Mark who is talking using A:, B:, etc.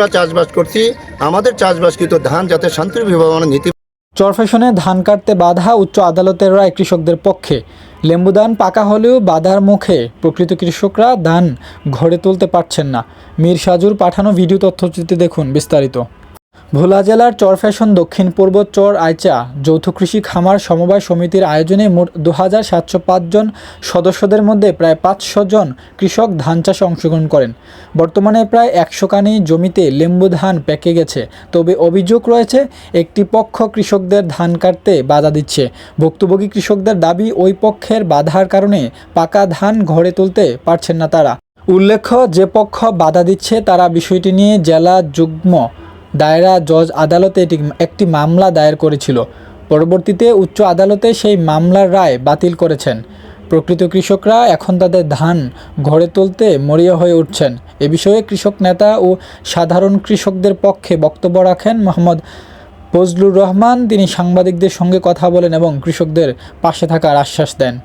A: আমরা চাষবাস করছি, আমাদের চাষবাসকৃত ধান যাতে শান্তির বিভাবনা নীতি
B: চরফেশনে ধান কাটতে বাধা উচ্চ আদালতের রায় কৃষকদের পক্ষে। লেম্বু ধান পাকা হলেও বাধার মুখে প্রকৃত কৃষকরা ধান ঘরে তুলতে পারছেন না। মীর সাজুর পাঠানো ভিডিও তথ্যচিত্রে দেখুন বিস্তারিত। ভোলা জেলার চর ফ্যাশন দক্ষিণ পূর্ব চর আইচা যৌথ কৃষি খামার সমবায় সমিতির আয়োজনে মোট দু হাজার সাতশো জন সদস্যদের মধ্যে প্রায় পাঁচশো জন কৃষক ধান চাষে অংশগ্রহণ করেন। বর্তমানে প্রায় একশো কানি জমিতে লেম্বু ধান পেকে গেছে। তবে অভিযোগ রয়েছে, একটি পক্ষ কৃষকদের ধান কাটতে বাধা দিচ্ছে। ভুক্তভোগী কৃষকদের দাবি, ওই পক্ষের বাধার কারণে পাকা ধান ঘরে তুলতে পারছেন না তারা। উল্লেখ্য, যে পক্ষ বাধা দিচ্ছে তারা বিষয়টি নিয়ে জেলা যুগ্ম দায়রা জজ আদালতে এটি একটি মামলা দায়ের করেছিল। পরবর্তীতে উচ্চ আদালতে সেই মামলার রায় বাতিল করেছেন। প্রকৃত কৃষকরা এখন তাদের ধান ঘরে তুলতে মরিয়া হয়ে উঠছেন। এ বিষয়ে কৃষক নেতা ও সাধারণ কৃষকদের পক্ষে বক্তব্য রাখেন মোহাম্মদ ফজলুর রহমান। তিনি সাংবাদিকদের সঙ্গে কথা বলেন এবং কৃষকদের পাশে থাকার আশ্বাস দেন।